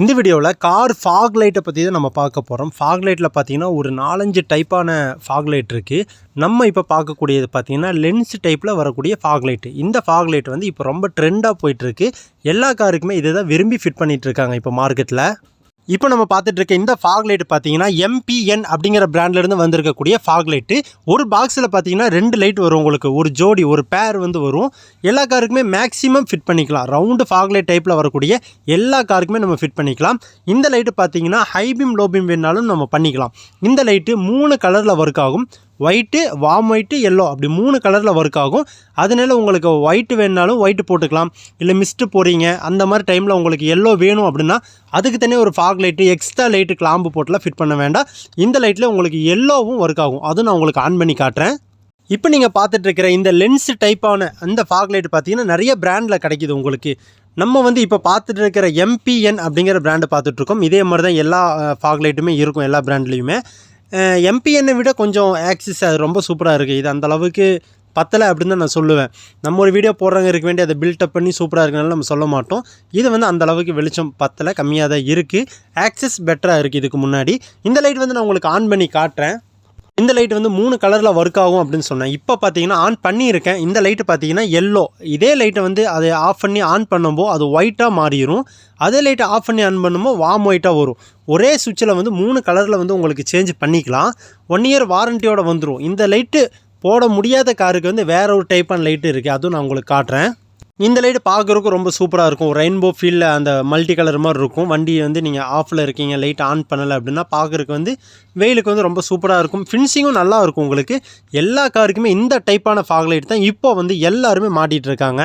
இந்த வீடியோவில் car fog லைட்டை பற்றி தான் நம்ம பார்க்க போகிறோம் ஃபாக் லைட்டில் பார்த்தீங்கன்னா ஒரு நாலஞ்சு டைப்பான ஃபாக் லைட் இருக்குது நம்ம இப்போ பார்க்கக்கூடியது பார்த்தீங்கன்னா லென்ஸ் டைப்பில் வரக்கூடிய ஃபாக் லைட்டு இந்த ஃபாக் லைட் வந்து இப்போ ரொம்ப ட்ரெண்டாக போயிட்டுருக்கு எல்லா காருக்குமே இதை தான் விரும்பி ஃபிட் பண்ணிகிட்ருக்காங்க இருக்காங்க இப்போ மார்க்கெட்டில் இப்போ நம்ம பார்த்துட்டு இருக்க இந்த ஃபாக் லைட் பார்த்தீங்கன்னா எம்பிஎன் அப்படிங்கிற பிராண்ட்லேருந்து வந்திருக்கக்கூடிய ஃபாக் லைட்டு ஒரு பாக்ஸில் பார்த்தீங்கன்னா ரெண்டு லைட் வரும் உங்களுக்கு. ஒரு ஜோடி ஒரு பேர் வந்து வரும். எல்லா காருக்குமே மேக்ஸிமம் ஃபிட் பண்ணிக்கலாம். ரவுண்டு ஃபாக் லைட் டைப்பில் வரக்கூடிய எல்லா காருக்குமே நம்ம ஃபிட் பண்ணிக்கலாம். இந்த லைட்டு பார்த்தீங்கன்னா ஹைபீம் லோபீம் வேணாலும் நம்ம பண்ணிக்கலாம். இந்த லைட்டு மூணு கலரில் ஒர்க் ஆகும். ஒயிட்டு வாம் ஒயிட்டு எல்லோ அப்படி மூணு கலரில் ஒர்க் ஆகும். அதனால உங்களுக்கு ஒயிட்டு வேணுனாலும் ஒயிட்டு போட்டுக்கலாம். இல்லை மிஸ்ட்டு போகிறீங்க அந்த மாதிரி டைமில் உங்களுக்கு எல்லோ வேணும் அப்படின்னா அதுக்கு தனியாக ஒரு fog light extra light clamp போட்டுலாம் ஃபிட் பண்ண வேண்டாம். இந்த லைட்டில் உங்களுக்கு எல்லோவும் ஒர்க் ஆகும். அதுவும் நான் உங்களுக்கு ஆன் பண்ணி காட்டுறேன். இப்போ நீங்கள் பார்த்துட்ருக்கிற இந்த லென்ஸ் டைப்பான அந்த ஃபாக் லைட் பார்த்தீங்கன்னா நிறைய பிராண்டில் கிடைக்கிது உங்களுக்கு. நம்ம வந்து இப்போ பார்த்துட்டு இருக்கிற எம்பிஎன் அப்படிங்கிற பிராண்டை பார்த்துட்ருக்கோம் இதே மாதிரி தான் எல்லா ஃபாக் லைட்டுமே இருக்கும் எல்லா பிராண்ட்லேயுமே எம்பிஎன்னை விட கொஞ்சம் ஆக்சிஸ் அது ரொம்ப சூப்பராக இருக்குது இது அந்த அளவுக்கு பத்தலை அப்படின்னு தான் நான் சொல்லுவேன். நம்ம ஒரு வீடியோ போடுறவங்க இருக்க வேண்டிய அதை பில்டப் பண்ணி சூப்பராக இருக்கனால நம்ம சொல்ல மாட்டோம். இது வந்து அந்த அளவுக்கு வெளிச்சம் பத்தலை கம்மியாக தான் இருக்குது ஆக்சஸ் பெட்டராக இருக்குது இதுக்கு முன்னாடி. இந்த லைட் வந்து நான் உங்களுக்கு ஆன் பண்ணி காட்டுறேன். இந்த லைட் வந்து மூணு கலரில் ஒர்க் ஆகும் அப்படின்னு சொன்னேன். இப்போ பார்த்தீங்கன்னா ஆன் பண்ணியிருக்கேன். இந்த லைட்டு பார்த்தீங்கன்னா எல்லோ இதே லைட்டை வந்து அதை ஆஃப் பண்ணி ஆன் பண்ணும்போது அது ஒயிட்டாக மாறிடும் அதே லைட்டை ஆஃப் பண்ணி ஆன் பண்ணும்போது வாம் ஒயிட்டாக வரும். ஒரே சுவிட்சில் வந்து மூணு கலரில் வந்து உங்களுக்கு சேஞ்ச் பண்ணிக்கலாம். ஒன் இயர் வாரண்டியோட வந்துடும் இந்த லைட்டு போட முடியாத காருக்கு வந்து வேறு ஒரு டைப்பான லைட்டு இருக்குது அதுவும் நான் உங்களுக்கு காட்டுறேன். இந்த லைட்டு பார்க்குறதுக்கு ரொம்ப சூப்பராக இருக்கும். ரெயின்போ ஃபீலில் அந்த மல்டி கலர் மாதிரி இருக்கும். வண்டி வந்து நீங்கள் ஆஃபில் இருக்கீங்க லைட் ஆன் பண்ணலை அப்படின்னா பார்க்குறதுக்கு வந்து வெயிலுக்கு வந்து ரொம்ப சூப்பராக இருக்கும். ஃபினிஷிங்கும் நல்லா இருக்கும் உங்களுக்கு. எல்லா காருக்குமே இந்த டைப்பான ஃபாக் லைட் தான் இப்போ வந்து எல்லாருமே மாட்டிகிட்டு இருக்காங்க.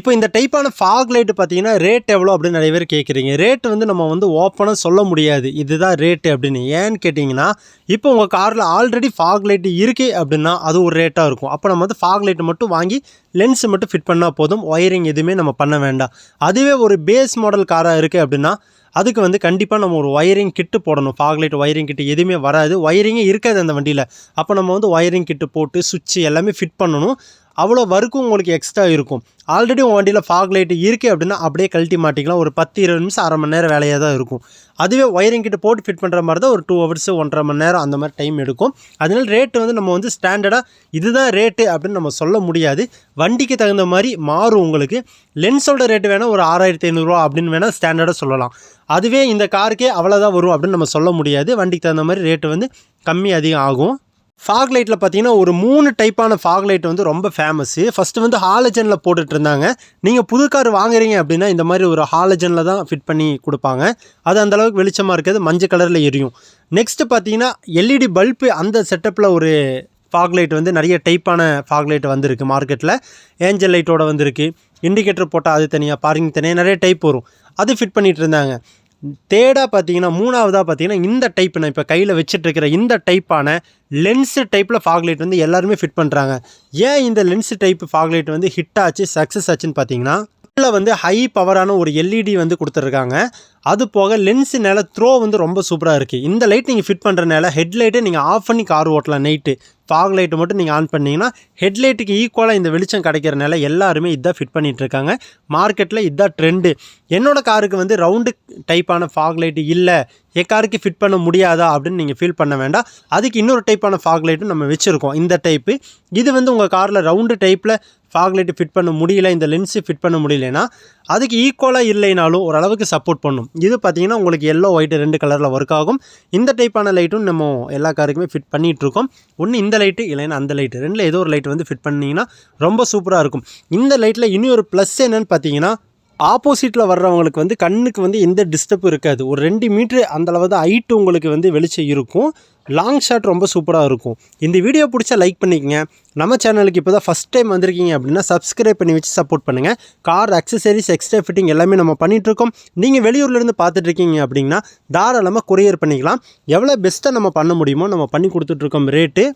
இப்போ இந்த டைப்பான ஃபாக் லைட்டு பார்த்தீங்கன்னா ரேட் எவ்வளோ அப்படின்னு நிறைய பேர் கேட்குறீங்க. ரேட் வந்து நம்ம வந்து ஓப்பனாக சொல்ல முடியாது. இதுதான் ரேட்டு அப்படின்னு. ஏன்னு கேட்டிங்கன்னா இப்போ உங்கள் காரில் ஆல்ரெடி ஃபாக் லைட்டு இருக்குது அப்படின்னா அது ஒரு ரேட்டாக இருக்கும். அப்போ நம்ம வந்து ஃபாக் லைட்டு மட்டும் வாங்கி லென்ஸு மட்டும் ஃபிட் பண்ணால் போதும். ஒயரிங் எதுவுமே நம்ம பண்ண வேண்டாம். அதுவே ஒரு பேஸ் மாடல் காராக இருக்குது அப்படின்னா அதுக்கு வந்து கண்டிப்பாக நம்ம ஒரு ஒயரிங் கிட்டு போடணும். ஃபாக் லைட் ஒயரிங் கிட்டு எதுவுமே வராது. ஒயரிங்கே இருக்காது அந்த வண்டியில். அப்போ நம்ம வந்து ஒயரிங் கிட்டு போட்டு சுவிட்ச் எல்லாமே ஃபிட் பண்ணணும். அவ்வளோ ஒர்க்கும் உங்களுக்கு எக்ஸ்ட்ரா இருக்கும். ஆல்ரெடி உங்கள் வண்டியில் ஃபாக் லைட் இருக்குது அப்படின்னா அப்படியே கழட்டி மாட்டிக்கலாம். ஒரு பத்து இருபது நிமிஷம் அரை மணி நேரம் வேலையாக தான் இருக்கும். அதுவே ஒயரிங் கிட்ட போட்டு ஃபிட் பண்ணுற மாதிரி தான் ஒரு டூ ஹவர்ஸ் ஒன்றரை மணி நேரம் அந்த மாதிரி டைம் எடுக்கும். அதனால ரேட்டு வந்து நம்ம வந்து ஸ்டாண்டர்டாக இதுதான் ரேட்டு அப்படின்னு நம்ம சொல்ல முடியாது. வண்டிக்கு தகுந்த மாதிரி மாறும் உங்களுக்கு. லென்ஸோட ரேட்டு வேணால் ஒரு ஆறாயிரத்தி ஐநூறுரூவா அப்படின்னு வேணால் ஸ்டாண்டர்டாக சொல்லலாம். அதுவே இந்த காருக்கே அவ்வளோதான் வரும் அப்படின்னு நம்ம சொல்ல முடியாது. வண்டிக்கு தகுந்த மாதிரி ரேட்டு வந்து கம்மி அதிகம் ஆகும். ஃபாக் லைட்டில் பார்த்தீங்கன்னா ஒரு மூணு டைப்பான ஃபாக் லைட் வந்து ரொம்ப ஃபேமஸ்ஸு ஃபஸ்ட்டு வந்து ஹாலஜனில் போட்டுட்டு இருந்தாங்க. நீங்கள் புது கார் வாங்குறீங்க அப்படின்னா இந்த மாதிரி ஒரு ஹாலஜனில் தான் ஃபிட் பண்ணி கொடுப்பாங்க. அது அந்தளவுக்கு வெளிச்சமாக இருக்கிறது மஞ்சள் கலரில் எரியும். நெக்ஸ்ட்டு பார்த்தீங்கன்னா எல்இடி பல்பு அந்த செட்டப்பில் ஒரு ஃபாக் லைட் வந்து நிறைய டைப்பான ஃபாக் லைட் வந்திருக்கு மார்க்கெட்டில் ஏஞ்சல் லைட்டோட வந்திருக்கு. இண்டிகேட்டர் போட்டால் அது தனியாக பார்க்கிங் தனியாக நிறைய டைப் வரும். அது ஃபிட் பண்ணிகிட்டு இருந்தாங்க. தேர்டாக பார்த்தீங்கன்னா மூணாவதாக பார்த்தீங்கன்னா இந்த டைப் நான் இப்போ கையில் வச்சுட்ருக்கிற இந்த டைப்பான லென்ஸு டைப்பில் ஃபாக்லைட் வந்து எல்லாருமே ஃபிட் பண்ணுறாங்க ஏன் இந்த லென்ஸு டைப் ஃபாக்லைட் வந்து ஹிட் ஆச்சு சக்ஸஸ் ஆச்சுன்னு பார்த்தீங்கன்னா இதில் வந்து ஹை பவரான ஒரு எல்இடி வந்து கொடுத்துருக்காங்க. அது போக லென்ஸுனால த்ரோ வந்து ரொம்ப சூப்பராக இருக்குது இந்த லைட் நீங்கள் ஃபிட் பண்ணுறனால ஹெட்லைட்டை நீங்கள் ஆஃப் பண்ணி கார் ஓட்டலாம் நைட்டு ஃபாக் லைட்டு மட்டும் நீங்கள் ஆன் பண்ணிங்கன்னா ஹெட்லைட்டுக்கு ஈக்குவலாக இந்த வெளிச்சம் கிடைக்கிறனால எல்லாருமே இதான் ஃபிட் பண்ணிகிட்டு இருக்காங்க. மார்க்கெட்டில் இதான் ட்ரெண்டு என்னோடய காருக்கு வந்து ரவுண்டு டைப்பான ஃபாக் லைட்டு இல்லை. என் காருக்கு ஃபிட் பண்ண முடியாதா அப்படின்னு நீங்கள் ஃபீல் பண்ண வேண்டாம். அதுக்கு இன்னொரு டைப்பான ஃபாக் லைட்டும் நம்ம வச்சுருக்கோம். இந்த டைப்பு இது வந்து உங்கள் காரில் ரவுண்டு டைப்பில் ஃபாக் லைட்டு ஃபிட் பண்ண முடியல இந்த லென்ஸு ஃபிட் பண்ண முடியலன்னா அதுக்கு ஈக்குவலாக இல்லைனாலும் ஓரளவுக்கு சப்போர்ட் பண்ணும். இது பார்த்தீங்கன்னா உங்களுக்கு எல்லோ ஒயிட் ரெண்டு கலரில் ஒர்க் ஆகும். இந்த டைப்பான லைட்டும் நம்ம எல்லா காருக்குமே ஃபிட் பண்ணிகிட்ருக்கோம் ஒன்று இந்த லைட்டு இல்லைன்னா அந்த லைட்டு ரெண்டில் ஏதோ ஒரு லைட் வந்து ஃபிட் பண்ணிங்கன்னா ரொம்ப சூப்பராக இருக்கும். இந்த லைட்டில் இனி ஒரு ப்ளஸ் என்னன்னு பார்த்தீங்கன்னா ஆப்போசிட்டில் வர்றவங்களுக்கு வந்து கண்ணுக்கு வந்து எந்த டிஸ்டர்பும் இருக்காது. ஒரு ரெண்டு மீட்ரு அந்தளவு தான் ஹைட்டு உங்களுக்கு வந்து வெளிச்சம் இருக்கும். லாங் ஷாட் ரொம்ப சூப்பராக இருக்கும். இந்த வீடியோ பிடிச்சா லைக் பண்ணிக்கங்க. நம்ம சேனலுக்கு இப்போ தான் ஃபஸ்ட் டைம் வந்திருக்கீங்க அப்படின்னா சப்ஸ்கிரைப் பண்ணி வச்சு சப்போர்ட் பண்ணுங்கள் கார் அக்சசரிஸ் எக்ஸ்ட்ரா ஃபிட்டிங் எல்லாமே நம்ம பண்ணிகிட்ருக்கோம் நீங்கள் வெளியூர்லேருந்து பார்த்துட்ருக்கீங்க அப்படின்னா தாராளமாக கொரியர் பண்ணிக்கலாம். எவ்வளோ பெஸ்ட்டாக நம்ம பண்ண முடியுமோ நம்ம பண்ணி கொடுத்துட்ருக்கோம் ரேட்டு